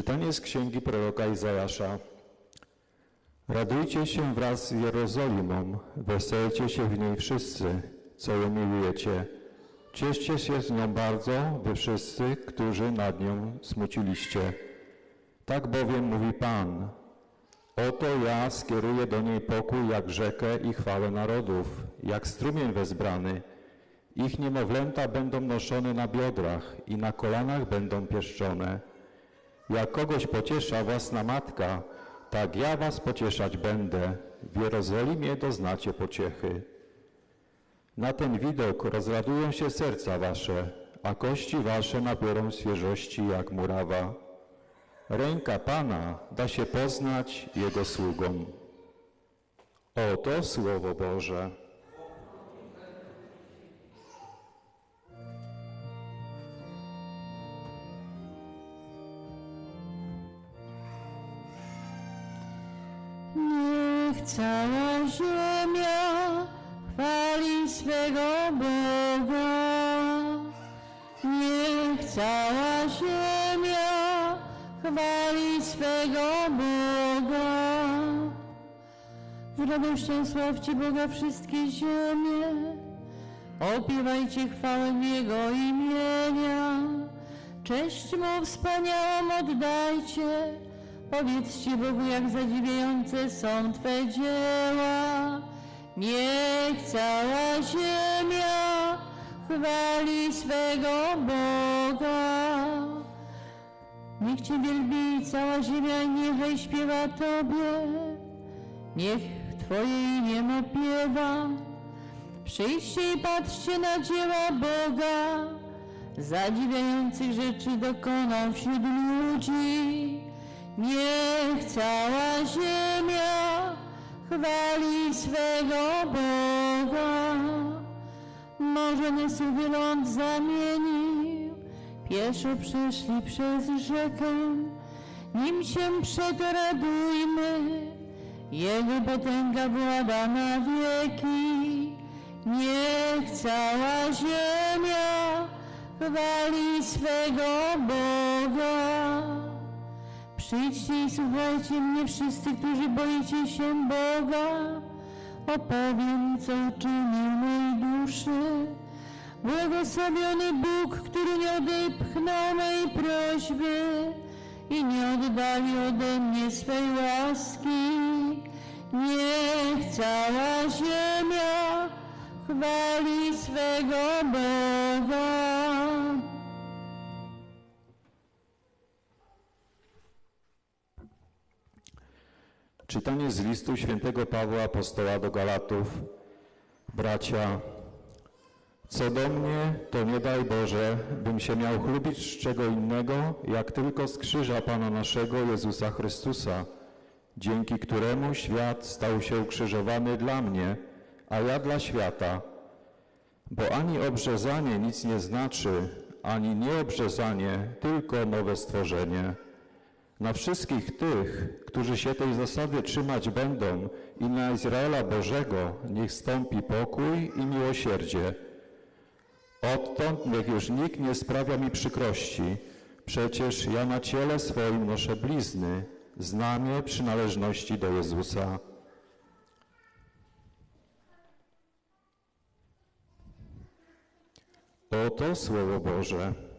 Czytanie z księgi proroka Izajasza. Radujcie się wraz z Jerozolimą, weselcie się w niej wszyscy, co ją miłujecie. Cieszcie się z nią bardzo, wy wszyscy, którzy nad nią smuciliście. Tak bowiem mówi Pan. Oto ja skieruję do niej pokój jak rzekę i chwałę narodów, jak strumień wezbrany. Ich niemowlęta będą noszone na biodrach i na kolanach będą pieszczone. Jak kogoś pociesza własna matka, tak ja was pocieszać będę. W Jerozolimie doznacie pociechy. Na ten widok rozradują się serca wasze, a kości wasze nabiorą świeżości jak murawa. Ręka Pana da się poznać Jego sługom. Oto Słowo Boże. Cała ziemia chwali swego Boga. Niech cała ziemia chwali swego Boga. Z radością sławcie Boga wszystkie ziemie. Opiewajcie chwałę Jego imienia. Cześć Mu wspaniałą oddajcie. Powiedzcie Bogu, jak zadziwiające są Twe dzieła. Niech cała ziemia chwali swego Boga. Niech Cię wielbi cała ziemia niechaj śpiewa Tobie. Niech Twoje imię opiewa. Przyjdźcie i patrzcie na dzieła Boga. Zadziwiających rzeczy dokonał wśród ludzi. Niech cała ziemia chwali swego Boga. Morze Nesuwy ląd zamienił, pieszo przeszli przez rzekę, nim się przeradujmy, Jego potęga włada na wieki. Niech cała ziemia chwali swego Boga. Przyjdźcie i słuchajcie mnie wszyscy, którzy boicie się Boga. Opowiem, co uczynił mojej duszy. Błogosławiony Bóg, który nie odepchnął mojej prośby i nie oddali ode mnie swej łaski. Niech cała ziemia chwali swego Boga. Czytanie z listu świętego Pawła Apostoła do Galatów. Bracia, co do mnie, to nie daj Boże, bym się miał chlubić z czego innego, jak tylko z krzyża Pana naszego Jezusa Chrystusa, dzięki któremu świat stał się ukrzyżowany dla mnie, a ja dla świata. Bo ani obrzezanie nic nie znaczy, ani nieobrzezanie, tylko nowe stworzenie. Na wszystkich tych, którzy się tej zasady trzymać będą i na Izraela Bożego niech stąpi pokój i miłosierdzie. Odtąd niech już nikt nie sprawia mi przykrości, przecież ja na ciele swoim noszę blizny, znamię przynależności do Jezusa. Oto Słowo Boże.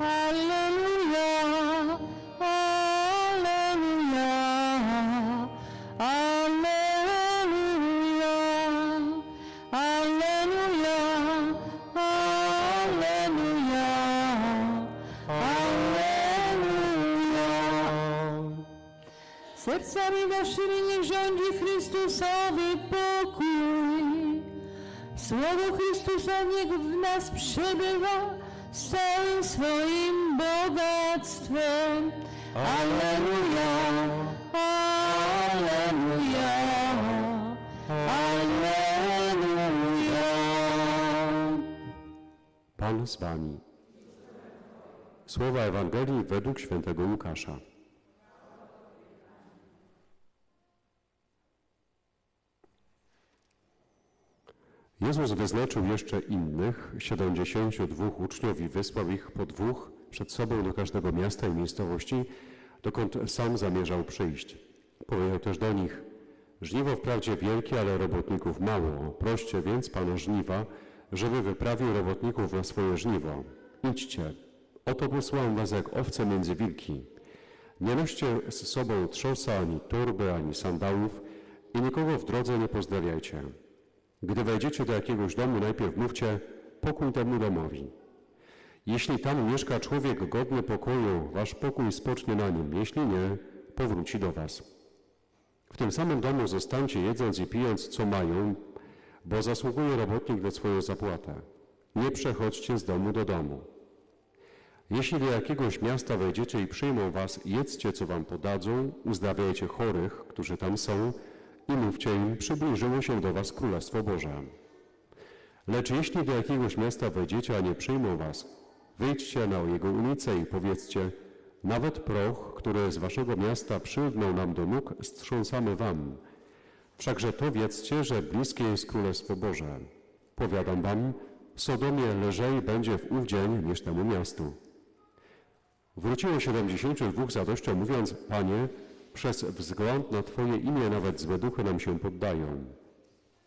Alleluja, Alleluja, Alleluja, Alleluja, Alleluja, Alleluja. Sercami waszymi niech rządzi Chrystusowy pokój. Słowo Chrystusa niech w nas przebywa z całym swoim bogactwem. Alleluja, Alleluja, Alleluja. Pan z Wami. Słowa Ewangelii według świętego Łukasza. Jezus wyznaczył jeszcze innych, 72 uczniów i wysłał ich po dwóch przed sobą do każdego miasta i miejscowości, dokąd sam zamierzał przyjść. Powiedział też do nich, żniwo wprawdzie wielkie, ale robotników mało. Proście więc Pana żniwa, żeby wyprawił robotników na swoje żniwo. Idźcie, oto posłałem was jak owce między wilki. Nie noście z sobą trzosa, ani torby, ani sandałów i nikogo w drodze nie pozdrawiajcie. Gdy wejdziecie do jakiegoś domu, najpierw mówcie pokój temu domowi. Jeśli tam mieszka człowiek godny pokoju, wasz pokój spocznie na nim, jeśli nie, powróci do was. W tym samym domu zostańcie jedząc i pijąc, co mają, bo zasługuje robotnik na swoją zapłatę. Nie przechodźcie z domu do domu. Jeśli do jakiegoś miasta wejdziecie i przyjmą was, jedzcie, co wam podadzą, uzdrawiajcie chorych, którzy tam są i mówcie im, przybliżyło się do was Królestwo Boże. Lecz jeśli do jakiegoś miasta wejdziecie, a nie przyjmą was, wyjdźcie na jego ulicę i powiedzcie, nawet proch, który z waszego miasta przylgnął nam do nóg, strząsamy wam. Wszakże to wiedzcie, że bliskie jest Królestwo Boże. Powiadam wam, Sodomie lżej będzie w ów dzień niż temu miastu. Wróciło siedemdziesięciu z zadością, mówiąc, Panie, przez wzgląd na Twoje imię nawet złe duchy nam się poddają.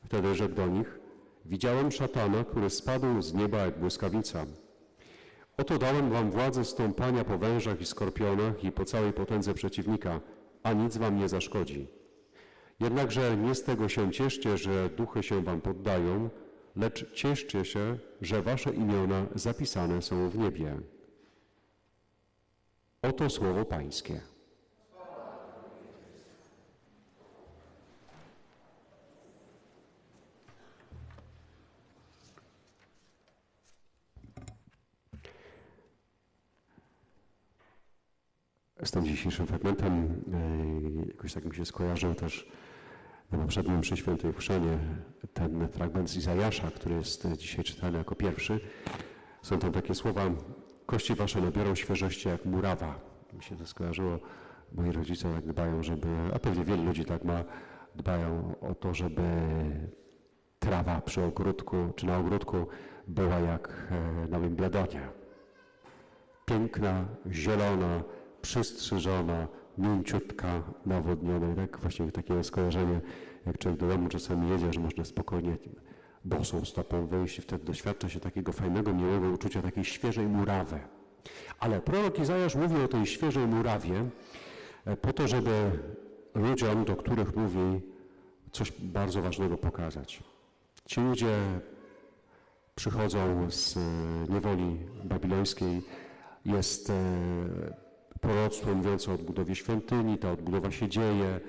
Wtedy rzekł do nich, widziałem szatana, który spadł z nieba jak błyskawica. Oto dałem wam władzę stąpania po wężach i skorpionach i po całej potędze przeciwnika, a nic wam nie zaszkodzi. Jednakże nie z tego się cieszcie, że duchy się wam poddają, lecz cieszcie się, że wasze imiona zapisane są w niebie. Oto słowo Pańskie. Z tym dzisiejszym fragmentem e, jakoś tak mi się skojarzył też na poprzednim mszy świętej Chrzanie ten fragment z Izajasza, który jest dzisiaj czytany jako pierwszy. Są tam takie słowa, kości wasze nabiorą świeżości jak murawa. Mi się to skojarzyło, moi rodzice tak dbają, żeby, a pewnie wielu ludzi tak ma, dbają o to, żeby trawa przy ogródku, czy na ogródku była jak e, na Wimbledonie. Piękna, zielona, przystrzyżona, mięciutka, nawodniona. I tak właśnie takie skojarzenie, jak człowiek do domu czasami jedzie, że można spokojnie bosą stopą wejść i wtedy doświadcza się takiego fajnego, miłego uczucia takiej świeżej murawy. Ale prorok Izajasz mówi o tej świeżej murawie e, po to, żeby ludziom, do których mówi, coś bardzo ważnego pokazać. Ci ludzie przychodzą z e, niewoli babilońskiej, jest e, proroctwo mówiące o odbudowie świątyni, ta odbudowa się dzieje,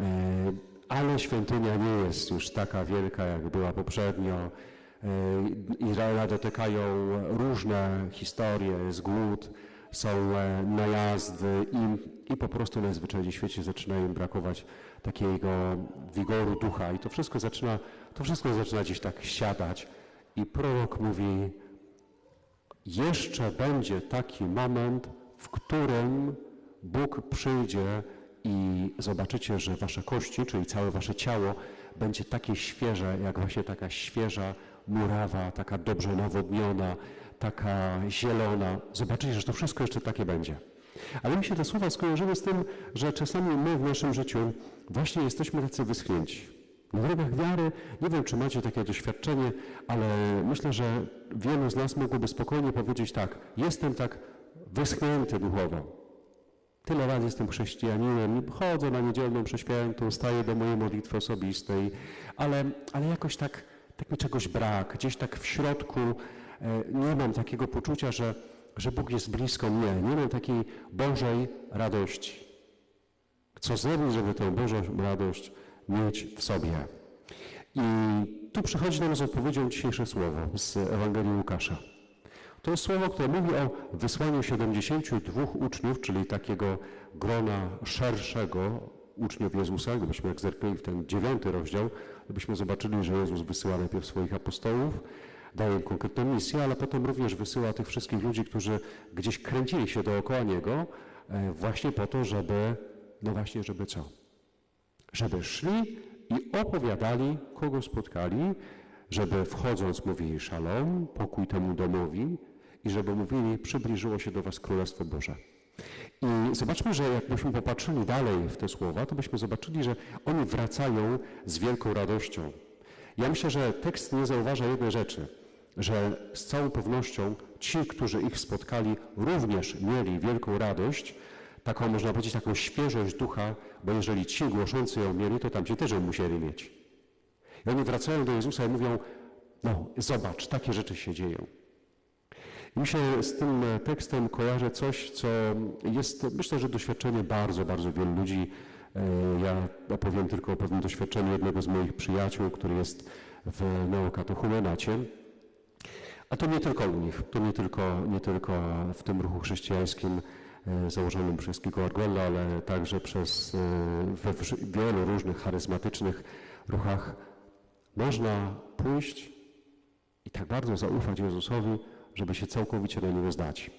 e, ale świątynia nie jest już taka wielka, jak była poprzednio. E, Izraela dotykają różne historie, jest głód, są e, najazdy i, i po prostu najzwyczajniej w świecie zaczyna im brakować takiego wigoru ducha i to wszystko zaczyna, to wszystko zaczyna gdzieś tak siadać i prorok mówi, jeszcze będzie taki moment, w którym Bóg przyjdzie i zobaczycie, że wasze kości, czyli całe wasze ciało, będzie takie świeże, jak właśnie taka świeża murawa, taka dobrze nawodniona, taka zielona. Zobaczycie, że to wszystko jeszcze takie będzie. Ale mi się te słowa skojarzyły z tym, że czasami my w naszym życiu właśnie jesteśmy tacy wyschnięci. Na drogach wiary, nie wiem, czy macie takie doświadczenie, ale myślę, że wielu z nas mogłoby spokojnie powiedzieć tak, jestem tak wyschnięty duchowo. Tyle lat jestem chrześcijaninem, chodzę na niedzielną przeświętą, staję do mojej modlitwy osobistej, ale, ale jakoś tak, tak mi czegoś brak. Gdzieś tak w środku e, nie mam takiego poczucia, że, że Bóg jest blisko mnie. Nie mam takiej Bożej radości. Co zrobić, żeby tę Bożą radość mieć w sobie? I tu przychodzi nam z odpowiedzią dzisiejsze słowo z Ewangelii Łukasza. To jest słowo, które mówi o wysłaniu 72 uczniów, czyli takiego grona szerszego uczniów Jezusa. Gdybyśmy jak zerknęli w ten dziewiąty rozdział, gdybyśmy zobaczyli, że Jezus wysyła najpierw swoich apostołów, daje im konkretną misję, ale potem również wysyła tych wszystkich ludzi, którzy gdzieś kręcili się dookoła Niego, e, właśnie po to, żeby, no właśnie, żeby co? Żeby szli i opowiadali, kogo spotkali, żeby wchodząc mówili szalom, pokój temu domowi i żeby mówili przybliżyło się do was Królestwo Boże. I zobaczmy, że jakbyśmy popatrzyli dalej w te słowa, to byśmy zobaczyli, że oni wracają z wielką radością. Ja myślę, że tekst nie zauważa jednej rzeczy, że z całą pewnością ci, którzy ich spotkali, również mieli wielką radość, taką można powiedzieć, taką świeżość ducha, bo jeżeli ci głoszący ją mieli, to tamci też ją musieli mieć. I oni wracają do Jezusa i mówią, no zobacz, takie rzeczy się dzieją. Mi się z tym e, tekstem kojarzy coś, co jest, myślę, że doświadczenie bardzo, bardzo wielu ludzi. E, Ja opowiem tylko o pewnym doświadczeniu jednego z moich przyjaciół, który jest w neokatechumenacie. A to nie tylko u nich, to nie tylko, nie tylko w tym ruchu chrześcijańskim e, założonym przez Kiko Arguella, ale także przez, we wielu różnych charyzmatycznych ruchach można pójść i tak bardzo zaufać Jezusowi, żeby się całkowicie na Niego zdać.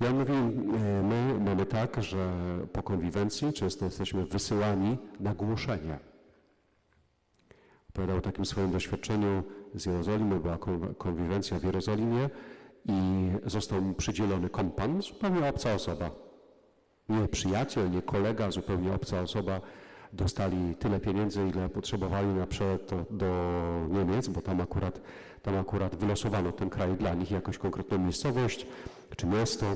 Ja mówię, e, my mamy tak, że po konwiwencji często jesteśmy wysyłani na głoszenie. Opowiadał o takim swoim doświadczeniu z Jerozolimy, była kon- konwiwencja w Jerozolimie i został mu przydzielony kompan, zupełnie obca osoba. Nie przyjaciel, nie kolega, zupełnie obca osoba. Dostali tyle pieniędzy, ile potrzebowali na przelot do, Niemiec, bo tam akurat, tam akurat wylosowano ten kraj dla nich, jakąś konkretną miejscowość czy miasto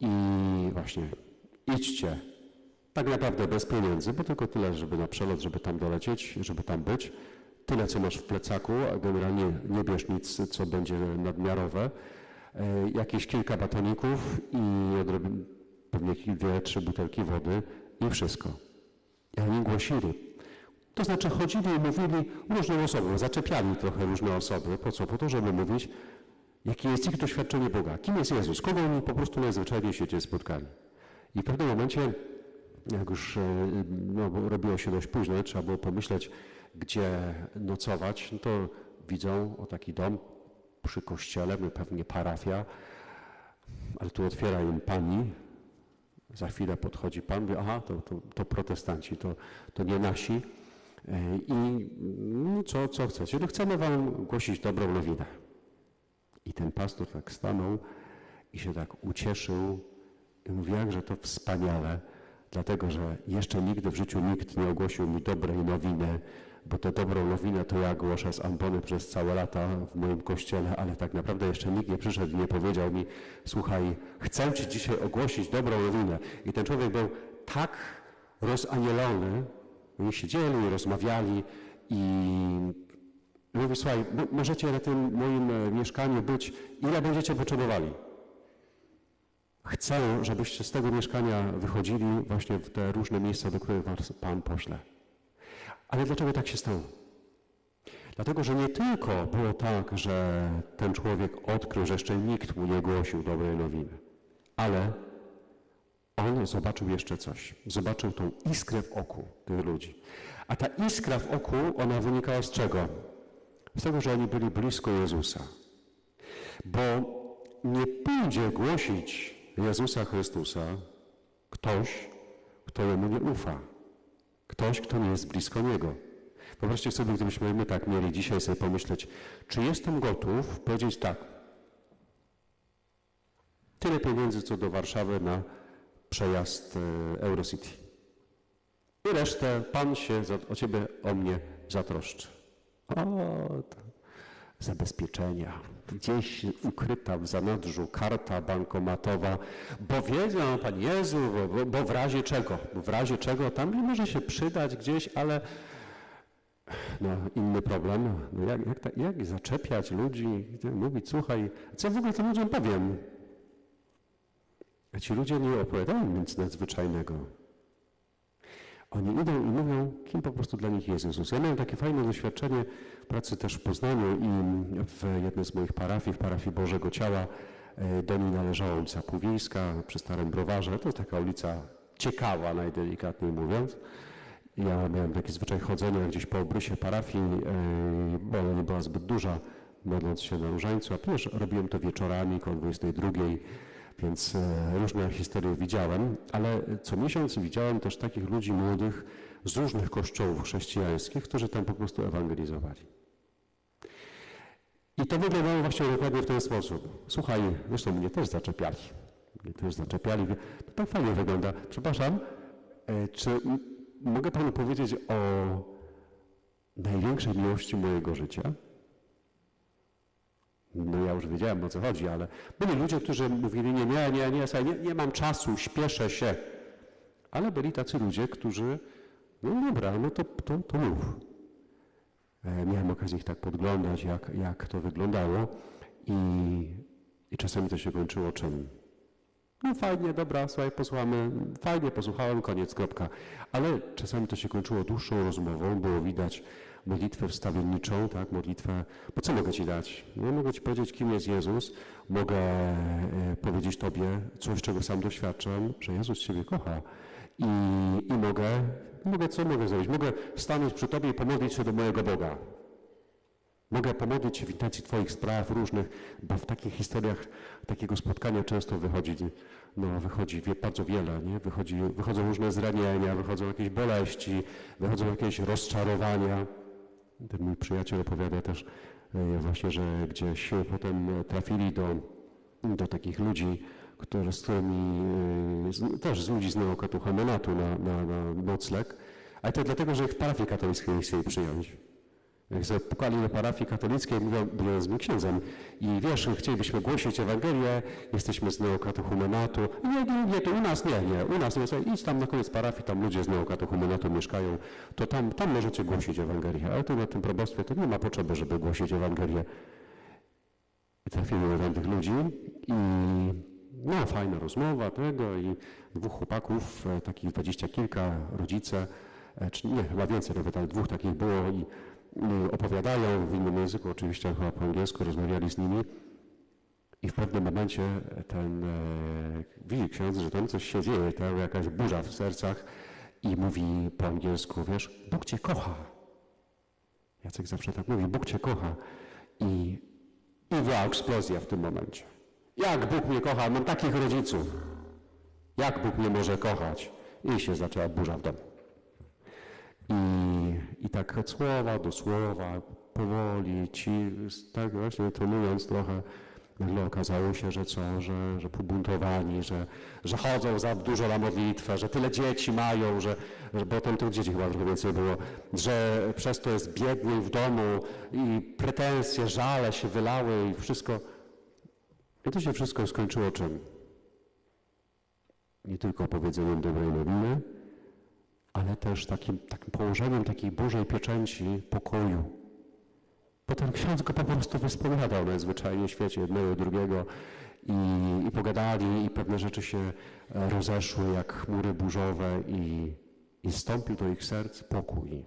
i właśnie idźcie. Tak naprawdę bez pieniędzy, bo tylko tyle, żeby na przelot, żeby tam dolecieć, żeby tam być. Tyle, co masz w plecaku, a generalnie nie bierz nic, co będzie nadmiarowe. E, jakieś kilka batoników i odrobi- pewnie dwie, trzy butelki wody i wszystko. Oni głosili. To znaczy chodzili i mówili różnym osobom, zaczepiali trochę różne osoby. Po co? Po to, żeby mówić, jakie jest ich doświadczenie Boga, kim jest Jezus, kogo oni po prostu najzwyczajniej w świecie spotkali. I w pewnym momencie, jak już e, no, robiło się dość późno, trzeba było pomyśleć, gdzie nocować, no to widzą o taki dom przy kościele, no pewnie parafia, ale tu otwiera im pani, za chwilę podchodzi pan, mówi, aha, to, to, to protestanci, to, to nie nasi. E, I no, co, co chcecie? No chcemy wam głosić dobrą nowinę. I ten pastor tak stanął i się tak ucieszył i mówi, jakże to wspaniale, dlatego że jeszcze nigdy w życiu nikt nie ogłosił mi dobrej nowiny, bo tę dobrą nowinę to ja głoszę z ambony przez całe lata w moim kościele, ale tak naprawdę jeszcze nikt nie przyszedł i nie powiedział mi, słuchaj, chcę Ci dzisiaj ogłosić dobrą nowinę. I ten człowiek był tak rozanielony, oni siedzieli i rozmawiali i Mówi, słuchaj, mo- możecie na tym moim e, mieszkaniu być, ile będziecie potrzebowali. Chcę, żebyście z tego mieszkania wychodzili właśnie w te różne miejsca, do których Pan pośle. Ale dlaczego tak się stało? Dlatego, że nie tylko było tak, że ten człowiek odkrył, że jeszcze nikt mu nie głosił dobrej nowiny, ale on zobaczył jeszcze coś. Zobaczył tą iskrę w oku tych ludzi. A ta iskra w oku, ona wynikała z czego? Z tego, że oni byli blisko Jezusa. Bo nie pójdzie głosić Jezusa Chrystusa ktoś, kto jemu nie ufa. Ktoś, kto nie jest blisko Niego. Wyobraźcie sobie, gdybyśmy my tak mieli dzisiaj sobie pomyśleć, czy jestem gotów powiedzieć tak. Tyle pieniędzy, co do Warszawy na przejazd e, Eurocity. I resztę Pan się za, o Ciebie, o mnie zatroszczy. O, to zabezpieczenia. Gdzieś ukryta w zanadrzu karta bankomatowa, bo wiedzą, Pan Jezu, bo, bo, w razie czego? W razie czego tam może się przydać gdzieś, ale no, inny problem. No, jak, jak, ta- jak zaczepiać ludzi, mówić, słuchaj, co w ogóle tym ludziom powiem? A ci ludzie nie opowiadają nic nadzwyczajnego. Oni idą i mówią, kim po prostu dla nich jest Jezus. Ja miałem takie fajne doświadczenie pracy też w Poznaniu i w jednej z moich parafii, w parafii Bożego Ciała, e, do niej należała ulica Puwińska przy Starym Browarze. To jest taka ulica ciekawa, najdelikatniej mówiąc. Ja miałem taki zwyczaj chodzenia gdzieś po obrysie parafii, e, bo ona nie była zbyt duża, modląc się na różańcu, a też robiłem to wieczorami koło 22, więc e, różne historie widziałem, ale co miesiąc widziałem też takich ludzi młodych z różnych kościołów chrześcijańskich, którzy tam po prostu ewangelizowali. I to wyglądało właśnie dokładnie w ten sposób. Słuchaj, zresztą mnie też zaczepiali. Mnie też zaczepiali. To tak fajnie wygląda. Przepraszam, e, czy mogę panu powiedzieć o największej miłości mojego życia? No ja już wiedziałem o co chodzi, ale byli ludzie, którzy mówili nie, nie, nie, nie, nie, nie mam czasu, śpieszę się. Ale byli tacy ludzie, którzy, no dobra, no to, to, to mów. E, Miałem okazję ich tak podglądać, jak, jak to wyglądało i, i czasami to się kończyło czym? No fajnie, dobra, słuchaj, posłuchamy, fajnie, posłuchałem, koniec, kropka. Ale czasami to się kończyło dłuższą rozmową, było widać modlitwę wstawienniczą, tak, modlitwę, bo co mogę Ci dać? No, mogę Ci powiedzieć, kim jest Jezus, mogę e, powiedzieć Tobie coś, czego sam doświadczam, że Jezus Ciebie kocha i, i mogę, mogę, co mogę zrobić? Mogę stanąć przy Tobie i pomodlić się do mojego Boga. Mogę pomodlić się w intencji Twoich spraw różnych, bo w takich historiach takiego spotkania często wychodzi, no, wychodzi wie, bardzo wiele, nie? Wychodzi, wychodzą różne zranienia, wychodzą jakieś boleści, wychodzą jakieś rozczarowania. Ten mój przyjaciel opowiada też e, właśnie, że gdzieś potem trafili do, do takich ludzi, którzy, z którymi, e, z, też z ludzi z neokatochomenatu na, na, na nocleg, ale to dlatego, że ich w parafii katolickiej chcieli przyjąć. Jak zapukali do parafii katolickiej, mówią, bo jestem księdzem i wiesz, chcielibyśmy głosić Ewangelię, jesteśmy z neokatochumenatu. Nie, nie, nie, to u nas nie, nie, u nas nie, idź tam na koniec parafii, tam ludzie z neokatochumenatu mieszkają, to tam, tam możecie głosić Ewangelię, ale tu na tym probostwie to nie ma potrzeby, żeby głosić Ewangelię. I trafimy do tamtych ludzi i no, fajna rozmowa tego i dwóch chłopaków, e, takich dwadzieścia kilka, rodzice, e, czy nie, chyba więcej nawet, ale dwóch takich było i opowiadają w innym języku, oczywiście chyba po angielsku, rozmawiali z nimi i w pewnym momencie ten, e, widzi ksiądz, że tam coś się dzieje, tam jakaś burza w sercach i mówi po angielsku, wiesz, Bóg Cię kocha. Jacek zawsze tak mówi, Bóg Cię kocha. I, i była eksplozja w tym momencie. Jak Bóg mnie kocha? Mam takich rodziców. Jak Bóg mnie może kochać? I się zaczęła burza w domu. I, I tak od słowa do słowa, powoli, ci, tak właśnie trenując trochę, okazało się, że co, że, że pobuntowani, że, że chodzą za dużo na modlitwę, że tyle dzieci mają, że, że bo tam tych dzieci chyba trochę więcej było, że przez to jest biedniej w domu i pretensje, żale się wylały i wszystko. I to się wszystko skończyło czym? Nie tylko powiedzeniem dobrej nowiny, ale też takim, takim położeniem takiej Bożej pieczęci pokoju. Potem ksiądz go po prostu wyspowiadał najzwyczajniej w świecie jednego drugiego i, i pogadali i pewne rzeczy się e, rozeszły jak chmury burzowe i, i stąpił do ich serc pokój.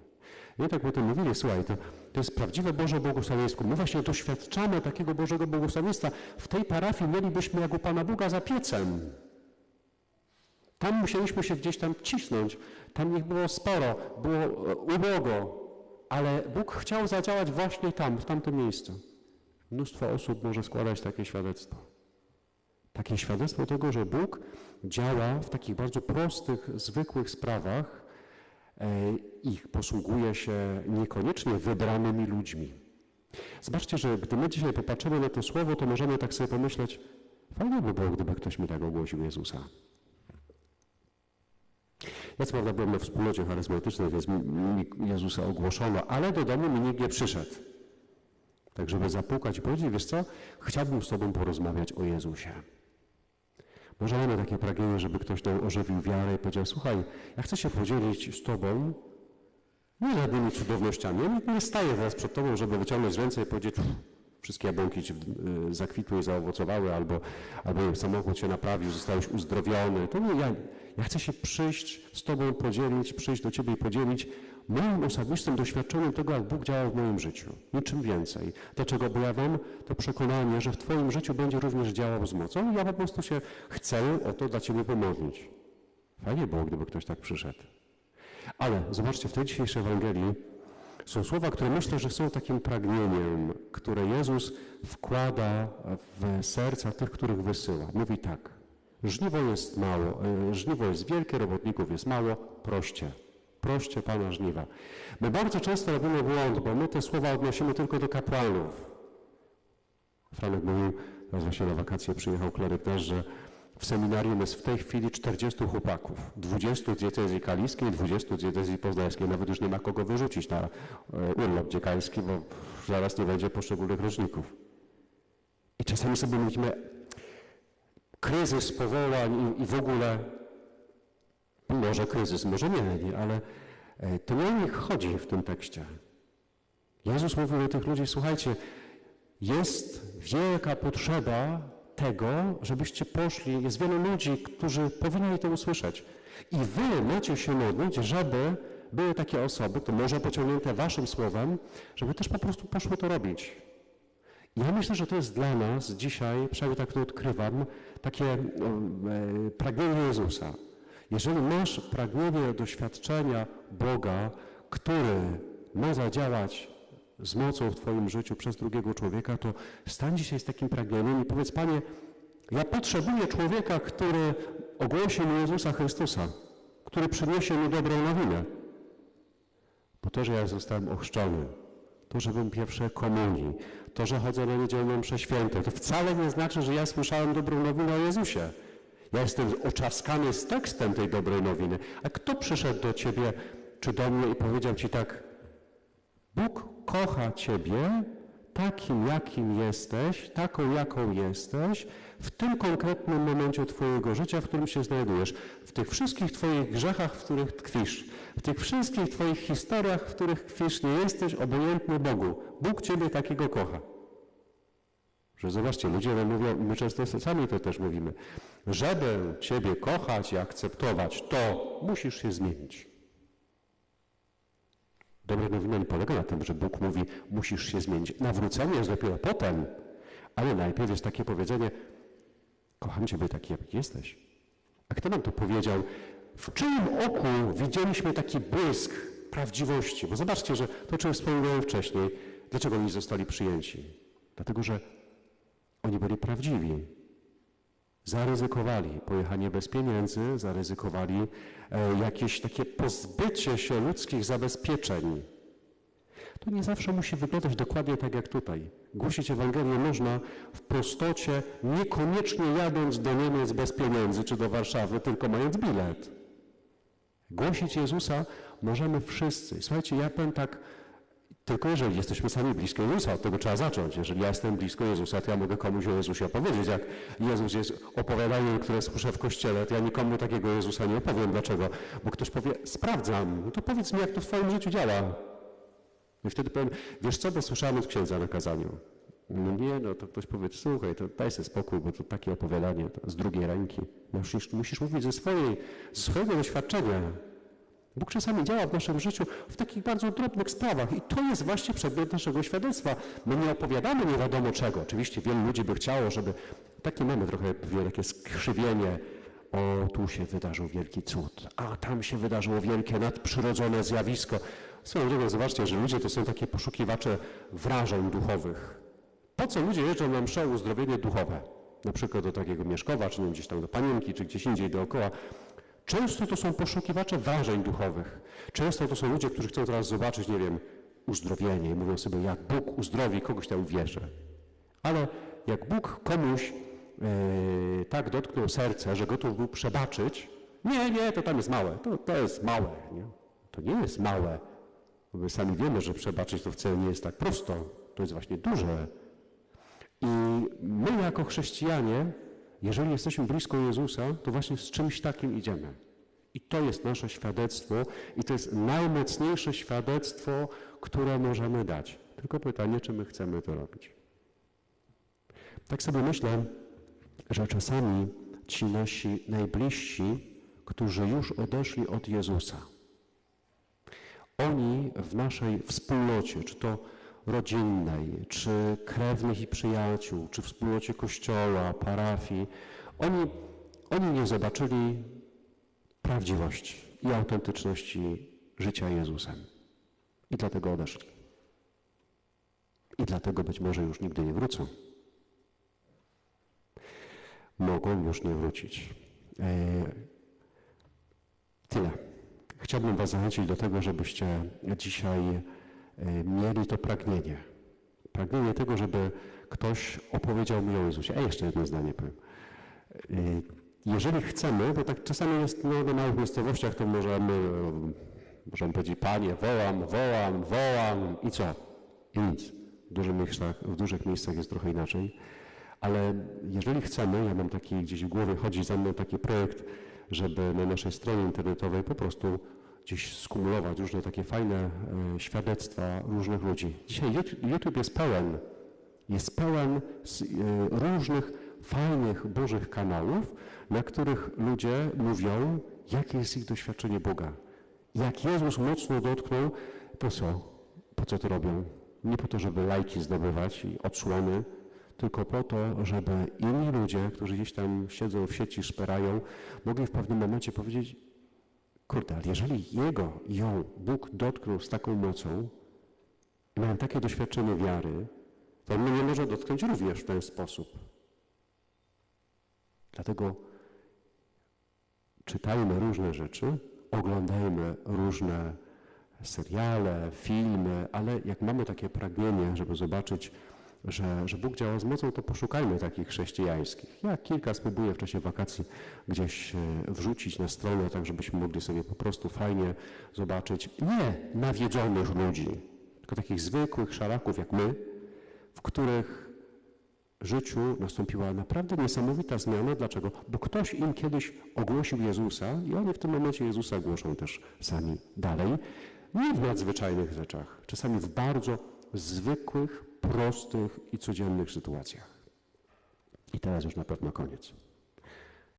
I tak potem mówili, słuchaj, to, to jest prawdziwe Boże błogosławieństwo. My właśnie doświadczamy takiego Bożego błogosławieństwa. W tej parafii mielibyśmy jak u Pana Boga za piecem. Tam musieliśmy się gdzieś tam cisnąć. Tam ich było sporo, było e, ubogo, ale Bóg chciał zadziałać właśnie tam, w tamtym miejscu. Mnóstwo osób może składać takie świadectwo. Takie świadectwo tego, że Bóg działa w takich bardzo prostych, zwykłych sprawach e, i posługuje się niekoniecznie wybranymi ludźmi. Zobaczcie, że gdy my dzisiaj popatrzymy na to słowo, to możemy tak sobie pomyśleć, fajnie by było, gdyby ktoś mi tak ogłosił Jezusa. Ja co prawda byłem na wspólnocie charyzmatycznej, więc Jezusa ogłoszono, ale do domu mi nikt nie przyszedł. Tak, żeby zapukać i powiedzieć, wiesz co, chciałbym z Tobą porozmawiać o Jezusie. Może mamy takie pragnienie, żeby ktoś nam ożywił wiarę i powiedział, słuchaj, ja chcę się podzielić z Tobą nie żadnymi cudownościami. Ja nie, staję teraz przed Tobą, żeby wyciągnąć ręce i powiedzieć, "Pff, wszystkie jabłonki ci y, zakwitły i zaowocowały, albo, albo samochód się naprawił, zostałeś uzdrowiony. To nie, ja, ja chcę się przyjść z Tobą, podzielić, przyjść do Ciebie i podzielić moim osobistym doświadczeniem tego, jak Bóg działał w moim życiu. Niczym więcej. Dlaczego? Bo ja mam to przekonanie, że w Twoim życiu będzie również działał z mocą i ja po prostu się chcę o to dla Ciebie pomodlić. Fajnie było, gdyby ktoś tak przyszedł. Ale zobaczcie, w tej dzisiejszej Ewangelii są słowa, które myślę, że są takim pragnieniem, które Jezus wkłada w serca tych, których wysyła. Mówi tak. Żniwo jest mało, e, żniwo jest wielkie, robotników jest mało, proście. Proście Pana żniwa. My bardzo często robimy błąd, bo my te słowa odnosimy tylko do kapłanów. Franek mówił, teraz właśnie na wakacje przyjechał kleryk nasz, że w seminarium jest w tej chwili 40 chłopaków. 20 z diecezji kaliskiej, 20 z diecezji poznańskiej. Nawet już nie ma kogo wyrzucić na e, urlop dziekański, bo zaraz nie będzie poszczególnych roczników. I czasami sobie mówimy, kryzys powołań i, i w ogóle, może kryzys, może nie, nie ale e, to nie o nich chodzi w tym tekście. Jezus mówił do tych ludzi, słuchajcie, jest wielka potrzeba tego, żebyście poszli. Jest wielu ludzi, którzy powinni to usłyszeć. I wy macie się modlić, żeby były takie osoby, to może pociągnięte waszym słowem, żeby też po prostu poszły to robić. Ja myślę, że to jest dla nas dzisiaj, przynajmniej tak to odkrywam, takie e, pragnienie Jezusa. Jeżeli masz pragnienie doświadczenia Boga, który ma zadziałać z mocą w Twoim życiu przez drugiego człowieka, to stań dzisiaj z takim pragnieniem i powiedz, Panie, ja potrzebuję człowieka, który ogłosi mi Jezusa Chrystusa, który przyniesie mi dobrą nowinę. Po to, że ja zostałem ochrzczony, to, że byłem pierwszej komunii, to, że chodzę na niedzielną mszę świętą, to wcale nie znaczy, że ja słyszałem dobrą nowinę o Jezusie. Ja jestem oczaskany z tekstem tej dobrej nowiny. A kto przyszedł do Ciebie czy do mnie i powiedział Ci tak, Bóg kocha Ciebie takim, jakim jesteś, taką, jaką jesteś, w tym konkretnym momencie Twojego życia, w którym się znajdujesz, w tych wszystkich Twoich grzechach, w których tkwisz, w tych wszystkich Twoich historiach, w których tkwisz, nie jesteś obojętny Bogu. Bóg Ciebie takiego kocha. Że zobaczcie, ludzie nam mówią, my często sami to też mówimy, żeby Ciebie kochać i akceptować, to musisz się zmienić. Dobra nowina polega na tym, że Bóg mówi, musisz się zmienić. Nawrócenie jest dopiero potem, ale najpierw jest takie powiedzenie, kocham Ciebie taki, jak jesteś. A kto nam to powiedział? W czyim oku widzieliśmy taki błysk prawdziwości? Bo zobaczcie, że to, o czym wspomniałem wcześniej, dlaczego oni zostali przyjęci? Dlatego, że oni byli prawdziwi. Zaryzykowali pojechanie bez pieniędzy, zaryzykowali e, jakieś takie pozbycie się ludzkich zabezpieczeń. To nie zawsze musi wyglądać dokładnie tak jak tutaj. Głosić Ewangelię można w prostocie, niekoniecznie jadąc do Niemiec bez pieniędzy czy do Warszawy, tylko mając bilet. Głosić Jezusa możemy wszyscy. Słuchajcie, ja powiem tak, tylko jeżeli jesteśmy sami blisko Jezusa, od tego trzeba zacząć. Jeżeli ja jestem blisko Jezusa, to ja mogę komuś o Jezusie opowiedzieć. Jak Jezus jest opowiadaniem, które słyszę w kościele, to ja nikomu takiego Jezusa nie opowiem. Dlaczego? Bo ktoś powie, sprawdzam, no to powiedz mi, jak to w Twoim życiu działa. I wtedy powiem, wiesz co, bo słyszałem od księdza na kazaniu. No nie, no to ktoś powie, słuchaj, to daj sobie spokój, bo to takie opowiadanie to z drugiej ręki. Musisz, musisz mówić ze, swojej, ze swojego doświadczenia. Bóg czasami działa w naszym życiu w takich bardzo drobnych sprawach i to jest właśnie przedmiot naszego świadectwa. My nie opowiadamy nie wiadomo czego. Oczywiście wielu ludzi by chciało, żeby... Takie mamy trochę wielkie skrzywienie. O, tu się wydarzył wielki cud, a tam się wydarzyło wielkie nadprzyrodzone zjawisko. Swoją drogą zobaczcie, że ludzie to są takie poszukiwacze wrażeń duchowych. Po co ludzie jeżdżą na mszę uzdrowienie duchowe? Na przykład do takiego Mieszkowa, czy nie gdzieś tam do Panienki, czy gdzieś indziej dookoła. Często to są poszukiwacze wrażeń duchowych. Często to są ludzie, którzy chcą teraz zobaczyć, nie wiem, uzdrowienie i mówią sobie, jak Bóg uzdrowi, kogoś tam wierzę. Ale jak Bóg komuś yy, tak dotknął serce, że gotów był przebaczyć, nie, nie, to tam jest małe, to, to jest małe. Nie? To nie jest małe. My sami wiemy, że przebaczyć to wcale nie jest tak prosto. To jest właśnie duże. I my jako chrześcijanie jeżeli jesteśmy blisko Jezusa, to właśnie z czymś takim idziemy. I to jest nasze świadectwo i to jest najmocniejsze świadectwo, które możemy dać. Tylko pytanie, czy my chcemy to robić. Tak sobie myślę, że czasami ci nasi najbliżsi, którzy już odeszli od Jezusa, oni w naszej wspólnocie, czy to rodzinnej, czy krewnych i przyjaciół, czy wspólnocie kościoła, parafii, oni, oni nie zobaczyli prawdziwości i autentyczności życia Jezusem. I dlatego odeszli. I dlatego być może już nigdy nie wrócą. Mogą już nie wrócić. E, tyle. Chciałbym Was zachęcić do tego, żebyście dzisiaj mieli to pragnienie. Pragnienie tego, żeby ktoś opowiedział mi o Jezusie. A jeszcze jedno zdanie powiem. Y, Jeżeli chcemy, bo tak czasami jest no, na małych miejscowościach, to możemy, e, możemy powiedzieć, panie, wołam, wołam, wołam i co? I nic. W dużych miejscach, w dużych miejscach jest trochę inaczej. Ale jeżeli chcemy, ja mam taki gdzieś w głowie, chodzi za mną taki projekt, żeby na naszej stronie internetowej po prostu gdzieś skumulować różne takie fajne e, świadectwa różnych ludzi. Dzisiaj YouTube- jest pełen, jest pełen e, różnych fajnych, bożych kanałów, na których ludzie mówią, jakie jest ich doświadczenie Boga. Jak Jezus mocno dotknął, po co? Po co to robią? Nie po to, żeby lajki zdobywać i odsłony, tylko po to, żeby inni ludzie, którzy gdzieś tam siedzą w sieci, szperają, mogli w pewnym momencie powiedzieć, kurde, ale jeżeli jego, ją Bóg dotknął z taką mocą i mają takie doświadczenie wiary, to on mnie może dotknąć również w ten sposób. Dlatego czytajmy różne rzeczy, oglądajmy różne seriale, filmy, ale jak mamy takie pragnienie, żeby zobaczyć, że, że Bóg działa z mocą, to poszukajmy takich chrześcijańskich. Ja kilka spróbuję w czasie wakacji gdzieś e, wrzucić na stronę, tak żebyśmy mogli sobie po prostu fajnie zobaczyć nie nawiedzonych ludzi, tylko takich zwykłych szaraków jak my, w których życiu nastąpiła naprawdę niesamowita zmiana. Dlaczego? Bo ktoś im kiedyś ogłosił Jezusa i oni w tym momencie Jezusa głoszą też sami dalej. Nie w nadzwyczajnych rzeczach, czasami w bardzo zwykłych, prostych i codziennych sytuacjach. I teraz już na pewno koniec.